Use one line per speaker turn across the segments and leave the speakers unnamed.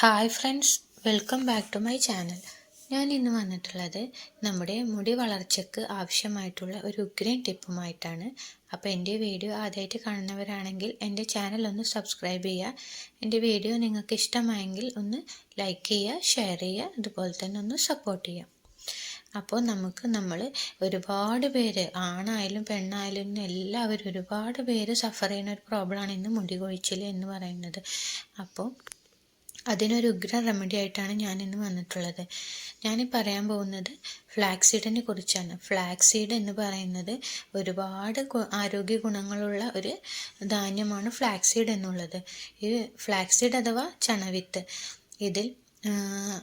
Hi friends welcome back to my channel ഞാൻ ഇന്ന് വന്നിട്ടുള്ളത് നമ്മുടെ മുടി വളർച്ചയ്ക്ക് ആവശ്യമായിട്ടുള്ള ഒരു ഉഗ്രൻ ടിപ്പുമായിട്ടാണ്. അപ്പോൾ എന്റെ വീഡിയോ ആദ്യമായിട്ട് കാണുന്നവരാണെങ്കിൽ എന്റെ ചാനൽ ഒന്ന് സബ്സ്ക്രൈബ് ചെയ്യുക. എന്റെ വീഡിയോ നിങ്ങൾക്ക് ഇഷ്ടമായെങ്കിൽ ഒന്ന് ലൈക്ക് ചെയ്യുക ഷെയർ ചെയ്യുക അതുപോലെ തന്നെ ഒന്ന് സപ്പോർട്ട് ചെയ്യുക. അപ്പോൾ നമുക്ക് നമ്മൾ ഒരുപാട് പേര് ആണായാലും പെണ്ണായാലും എല്ലാവരും ഒരുപാട് പേര് സഫർ ചെയ്യുന്ന ഒരു പ്രോബ്ലമാണ് ഇന്ന് മുടി കൊഴിച്ചിൽ എന്ന് പറയുന്നത്. അപ്പോൾ അതിനൊരു ഉഗ്ര റെമഡി ആയിട്ടാണ് ഞാൻ ഇന്ന് വന്നിട്ടുള്ളത്. ഞാൻ പറയാൻ പോകുന്നത് ഫ്ലാക്സീഡിനെ കുറിച്ചാണ്. ഫ്ലാക്സീഡ് എന്ന് പറയുന്നത് ഒരുപാട് ആരോഗ്യ ഗുണങ്ങളുള്ള ഒരു ധാന്യമാണ് ഫ്ലാക്സീഡ് എന്നുള്ളത്. ഈ ഫ്ലാക്സീഡ് അഥവാ ചണവിത്ത്. ഇതിൽ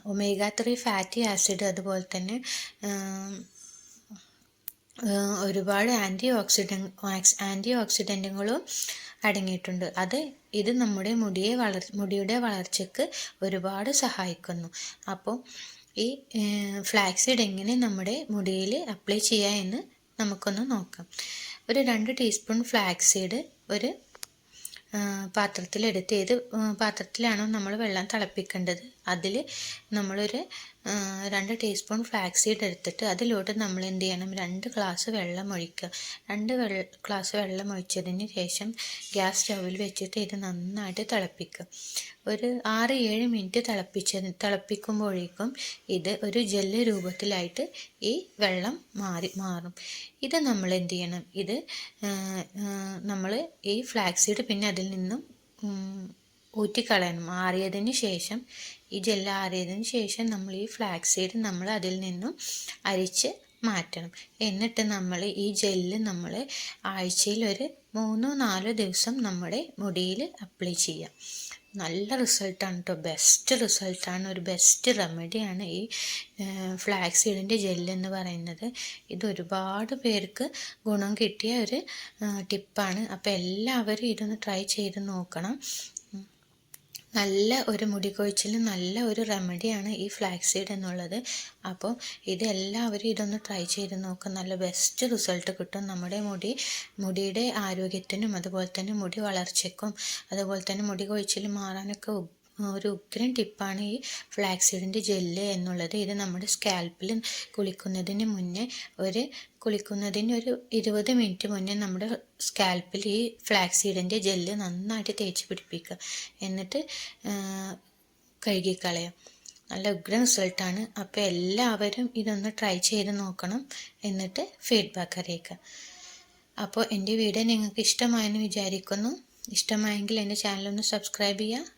ഒമേഗ ത്രീ ഫാറ്റി ആസിഡ് അതുപോലെ തന്നെ ഒരുപാട് ആന്റി ഓക്സിഡൻ ആന്റി ഓക്സിഡന്റുകളും അടങ്ങിയിട്ടുണ്ട്. അത് ഇത് നമ്മുടെ മുടിയെ വളർ മുടിയുടെ വളർച്ചയ്ക്ക് ഒരുപാട് സഹായിക്കുന്നു. അപ്പോൾ ഈ ഫ്ലാക്സിഡ് എങ്ങനെ നമ്മുടെ മുടിയിൽ അപ്ലൈ ചെയ്യുക എന്ന് നമുക്കൊന്ന് നോക്കാം. ഒരു രണ്ട് ടീസ്പൂൺ ഫ്ലാക്സീഡ് ഒരു പാത്രത്തിലെടുത്ത് ഏത് പാത്രത്തിലാണോ നമ്മൾ വെള്ളം തിളപ്പിക്കേണ്ടത്? അതിൽ നമ്മളൊരു രണ്ട് ടീസ്പൂൺ ഫ്ലാക്സീഡ് എടുത്തിട്ട് അതിലോട്ട് നമ്മൾ എന്ത് ചെയ്യണം? രണ്ട് ഗ്ലാസ് വെള്ളം ഒഴിക്കുക. രണ്ട് ഗ്ലാസ് വെള്ളം ഒഴിച്ചതിന് ശേഷം ഗ്യാസ് സ്റ്റൗവിൽ വെച്ചിട്ട് ഇത് നന്നായിട്ട് തിളപ്പിക്കുക. ഒരു ആറ് ഏഴ് മിനിറ്റ് തിളപ്പിച്ച തിളപ്പിക്കുമ്പോഴേക്കും ഇത് ഒരു ജെല്ല് രൂപത്തിലായിട്ട് ഈ വെള്ളം മാറി മാറും. ഇത് നമ്മൾ എന്ത് ചെയ്യണം? ഇത് നമ്മൾ ഈ ഫ്ലാക്സീഡ് പിന്നെ അതിൽ നിന്നും ഊറ്റിക്കളയണം. ആറിയതിന് ശേഷം ഈ ജെല്ല് ആറിയതിന് ശേഷം നമ്മൾ ഈ ഫ്ലാക്സ് സീഡ് നമ്മൾ അതിൽ നിന്നും അരിച്ച് മാറ്റണം. എന്നിട്ട് നമ്മൾ ഈ ജെല്ല് നമ്മൾ ആഴ്ചയിൽ ഒരു മൂന്നോ നാലോ ദിവസം നമ്മുടെ മുടിയിൽ അപ്ലൈ ചെയ്യാം. നല്ല റിസൾട്ടാണ് കേട്ടോ ബെസ്റ്റ് റിസൾട്ടാണ് ഒരു ബെസ്റ്റ് റെമഡിയാണ് ഈ ഫ്ലാക്സ് സീഡിന്റെ ജെല്ലെന്ന് പറയുന്നത്. ഇത് ഒരുപാട് പേർക്ക് ഗുണം കിട്ടിയ ഒരു ടിപ്പാണ് അപ്പോൾ എല്ലാവരും ഇതൊന്ന് ട്രൈ ചെയ്ത് നോക്കണം. നല്ല ഒരു മുടി കൊഴിച്ചിൽ നല്ല ഒരു റെമഡിയാണ് ഈ ഫ്ലാക്സീഡ് എന്നുള്ളത്. അപ്പോൾ ഇത് എല്ലാവരും ഇതൊന്ന് ട്രൈ ചെയ്ത് നോക്കുക നല്ല ബെസ്റ്റ് റിസൾട്ട് കിട്ടും നമ്മുടെ മുടി. മുടിയുടെ ആരോഗ്യത്തിനും അതുപോലെ തന്നെ മുടി വളർച്ചയ്ക്കും അതുപോലെ തന്നെ മുടി കൊഴിച്ചിൽ മാറാനൊക്കെ ഒരു ഉഗ്രൻ ടിപ്പാണ് ഈ ഫ്ലാക്സീഡിന്റെ ജെല്ല് എന്നുള്ളത്. ഇത് നമ്മുടെ സ്കാൽപ്പിൽ കുളിക്കുന്നതിന് മുന്നേ ഒരു കുളിക്കുന്നതിന് ഒരു ഇരുപത് മിനിറ്റ് മുന്നേ നമ്മുടെ സ്കാൽപ്പിൽ ഈ ഫ്ലാക്സീഡിന്റെ ജെല്ല് നന്നായിട്ട് തേച്ച് പിടിപ്പിക്കുക. എന്നിട്ട് കഴുകിക്കളയാം നല്ല ഉഗ്രം റിസൾട്ടാണ്. അപ്പോൾ എല്ലാവരും ഇതൊന്ന് ട്രൈ ചെയ്ത് നോക്കണം. എന്നിട്ട് ഫീഡ്ബാക്ക് അറിയിക്കുക. അപ്പോൾ എന്റെ വീഡിയോ നിങ്ങൾക്ക് ഇഷ്ടമായെന്ന് വിചാരിക്കുന്നു. ഇഷ്ടമായെങ്കിൽ എന്റെ ചാനലൊന്ന് സബ്സ്ക്രൈബ് ചെയ്യുക.